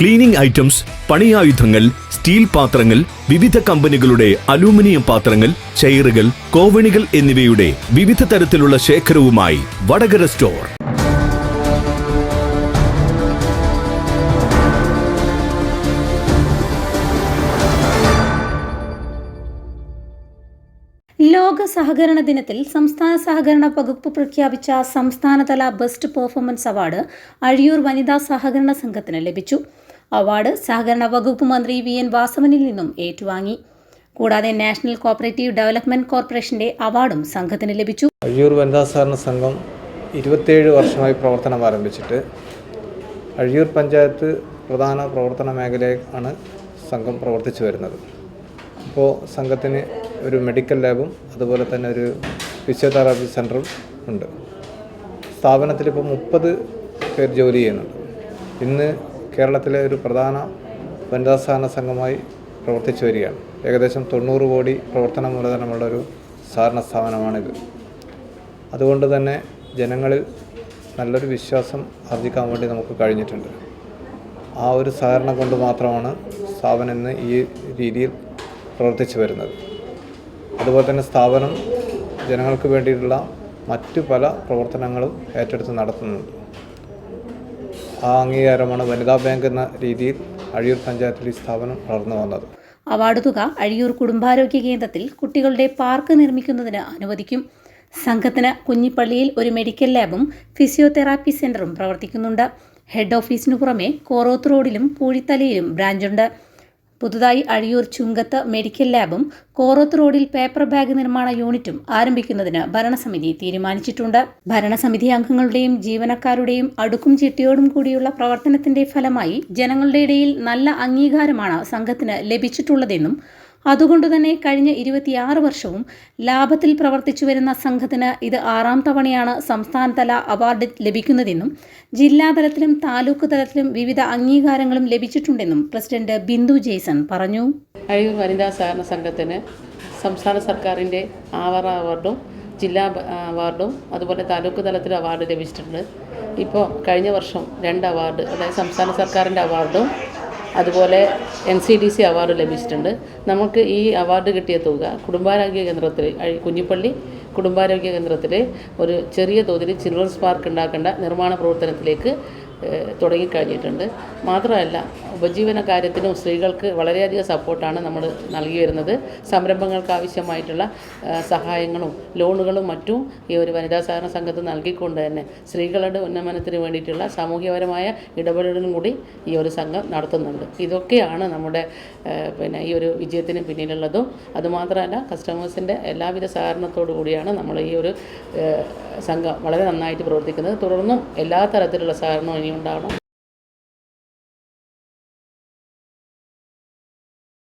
Cleaning items പണിയായുധങ്ങൾ steel പാത്രങ്ങൾ വിവിധ കമ്പനികളുടെ അലൂമിനിയം പാത്രങ്ങൾ ചെയറുകൾ കോവണികൾ എന്നിവയുടെ വിവിധ തരത്തിലുള്ള ശേഖരവുമായി വടകര സ്റ്റോർ. ലോക സഹകരണ ദിനത്തിൽ സംസ്ഥാന സഹകരണ വകുപ്പ് പ്രഖ്യാപിച്ച സംസ്ഥാനതല ബെസ്റ്റ് പെർഫോമൻസ് അവാർഡ് അഴിയൂർ വനിതാ സഹകരണ സംഘത്തിന് ലഭിച്ചു. അവാർഡ് സഹകരണ വകുപ്പ് മന്ത്രി വി എൻ വാസവനിൽ നിന്നും ഏറ്റുവാങ്ങി. കൂടാതെ നാഷണൽ കോപ്പറേറ്റീവ് ഡെവലപ്മെന്റ് കോർപ്പറേഷന്റെ അവാർഡും സംഘത്തിന് ലഭിച്ചു. അഴിയൂർ വനിതാ സഹകരണ സംഘം ഇരുപത്തേഴ് വർഷമായി പ്രവർത്തനം ആരംഭിച്ചിട്ട് അഴിയൂർ പഞ്ചായത്ത് പ്രധാന പ്രവർത്തന മേഖലയാണ് സംഘം പ്രവർത്തിച്ചു വരുന്നത്. അപ്പോൾ സംഘത്തിന് ഒരു മെഡിക്കൽ ലാബും അതുപോലെ തന്നെ ഒരു ഫിസിയോതെറാപ്പി സെന്ററും ഉണ്ട്. സ്ഥാപനത്തിൽ ഇപ്പോൾ മുപ്പത് പേർ ജോലി ചെയ്യുന്നുണ്ട്. ഇന്ന് കേരളത്തിലെ ഒരു പ്രധാന വനിതാ സഹകരണ സംഘമായി പ്രവർത്തിച്ചു വരികയാണ്. ഏകദേശം തൊണ്ണൂറ് കോടി പ്രവർത്തന മൂലധനമുള്ള ഒരു സഹകരണ സ്ഥാപനമാണിത്. അതുകൊണ്ട് തന്നെ ജനങ്ങളിൽ നല്ലൊരു വിശ്വാസം ആർജിക്കാൻ വേണ്ടി നമുക്ക് കഴിഞ്ഞിട്ടുണ്ട്. ആ ഒരു സഹകരണം കൊണ്ട് മാത്രമാണ് സ്ഥാപനം ഇന്ന് ഈ രീതിയിൽ പ്രവർത്തിച്ചു വരുന്നത്. അതുപോലെ തന്നെ സ്ഥാപനം ജനങ്ങൾക്ക് വേണ്ടിയിട്ടുള്ള മറ്റു പല പ്രവർത്തനങ്ങളും ഏറ്റെടുത്ത് നടത്തുന്നുണ്ട്. ആ അംഗീകാരമാണ് വനിതാ ബാങ്ക് എന്ന രീതിയിൽ അഴിയൂർ പഞ്ചായത്തിൽ ഈ സ്ഥാപനം വളർന്നു വന്നത്. അവാർഡ് തുക അഴിയൂർ കുടുംബാരോഗ്യ കേന്ദ്രത്തിൽ കുട്ടികളുടെ പാർക്ക് നിർമ്മിക്കുന്നതിന് അനുവദിക്കും. സംഘത്തിന് കുഞ്ഞിപ്പള്ളിയിൽ ഒരു മെഡിക്കൽ ലാബും ഫിസിയോതെറാപ്പി സെന്ററും പ്രവർത്തിക്കുന്നുണ്ട്. ഹെഡ് ഓഫീസിനു പുറമെ കോറോത്ത് റോഡിലും പൂഴിത്തലയിലും ബ്രാഞ്ചുണ്ട്. പുതുതായി അഴിയൂർ ചുങ്കത്ത് മെഡിക്കൽ ലാബും കോറോത്ത് റോഡിൽ പേപ്പർ ബാഗ് നിർമ്മാണ യൂണിറ്റും ആരംഭിക്കുന്നതിന് ഭരണസമിതി തീരുമാനിച്ചിട്ടുണ്ട്. ഭരണസമിതി അംഗങ്ങളുടെയും ജീവനക്കാരുടെയും അടുക്കും ചിട്ടിയോടും കൂടിയുള്ള പ്രവർത്തനത്തിന്റെ ഫലമായി ജനങ്ങളുടെ ഇടയിൽ നല്ല അംഗീകാരമാണ് സംഘത്തിന് ലഭിച്ചിട്ടുള്ളതെന്നും അതുകൊണ്ടുതന്നെ കഴിഞ്ഞ ഇരുപത്തിയാറ് വർഷവും ലാഭത്തിൽ പ്രവർത്തിച്ചു വരുന്ന സംഘത്തിന് ഇത് ആറാം തവണയാണ് സംസ്ഥാനതല അവാർഡ് ലഭിക്കുന്നതെന്നും ജില്ലാതലത്തിലും താലൂക്ക് തലത്തിലും വിവിധ അംഗീകാരങ്ങളും ലഭിച്ചിട്ടുണ്ടെന്നും പ്രസിഡന്റ് ബിന്ദു ജെയ്സൺ പറഞ്ഞു. അഴിയൂർ വനിതാ സഹകരണ സംഘത്തിന് സംസ്ഥാന സർക്കാരിന്റെ ആവറ അവാർഡും ജില്ലാ അവാർഡും അതുപോലെ താലൂക്ക് തലത്തിൽ അവാർഡ് ലഭിച്ചിട്ടുണ്ട്. ഇപ്പോൾ കഴിഞ്ഞ വർഷം രണ്ട് അവാർഡ് അതായത് സംസ്ഥാന സർക്കാരിന്റെ അവാർഡും അതുപോലെ N C D C award ലഭിച്ചിട്ടുണ്ട്. നമുക്ക് ഈ അവാർഡ് കിട്ടിയ തുക കുടുംബാരോഗ്യ കേന്ദ്രത്തിൽ കുഞ്ഞിപ്പള്ളി കുടുംബാരോഗ്യ കേന്ദ്രത്തിൽ ഒരു ചെറിയ തോതിൽ ചിൽഡ്രൻസ് പാർക്ക് ഉണ്ടാക്കേണ്ട നിർമ്മാണ പ്രവർത്തനത്തിലേക്ക് തുടങ്ങിക്കഴിഞ്ഞിട്ടുണ്ട്. മാത്രമല്ല ഉപജീവന കാര്യത്തിനും സ്ത്രീകൾക്ക് വളരെയധികം സപ്പോർട്ടാണ് നമ്മൾ നൽകി വരുന്നത്. സംരംഭങ്ങൾക്ക് ആവശ്യമായിട്ടുള്ള സഹായങ്ങളും ലോണുകളും മറ്റും ഈ ഒരു വനിതാ സഹകരണ സംഘത്ത് നൽകിക്കൊണ്ട് തന്നെ സ്ത്രീകളുടെ ഉന്നമനത്തിന് വേണ്ടിയിട്ടുള്ള സാമൂഹ്യപരമായ ഇടപെടലും കൂടി ഈ ഒരു സംഘം നടത്തുന്നുണ്ട്. ഇതൊക്കെയാണ് നമ്മുടെ പിന്നെ ഈ ഒരു വിജയത്തിന് പിന്നിലുള്ളതും. അതുമാത്രമല്ല കസ്റ്റമേഴ്സിന്റെ എല്ലാവിധ സഹകരണത്തോടു കൂടിയാണ് നമ്മൾ ഈ ഒരു സംഘം വളരെ നന്നായിട്ട് പ്രവർത്തിക്കുന്നത്. തുടർന്നും എല്ലാ തരത്തിലുള്ള സഹകരണവും ഇനി ഉണ്ടാവണം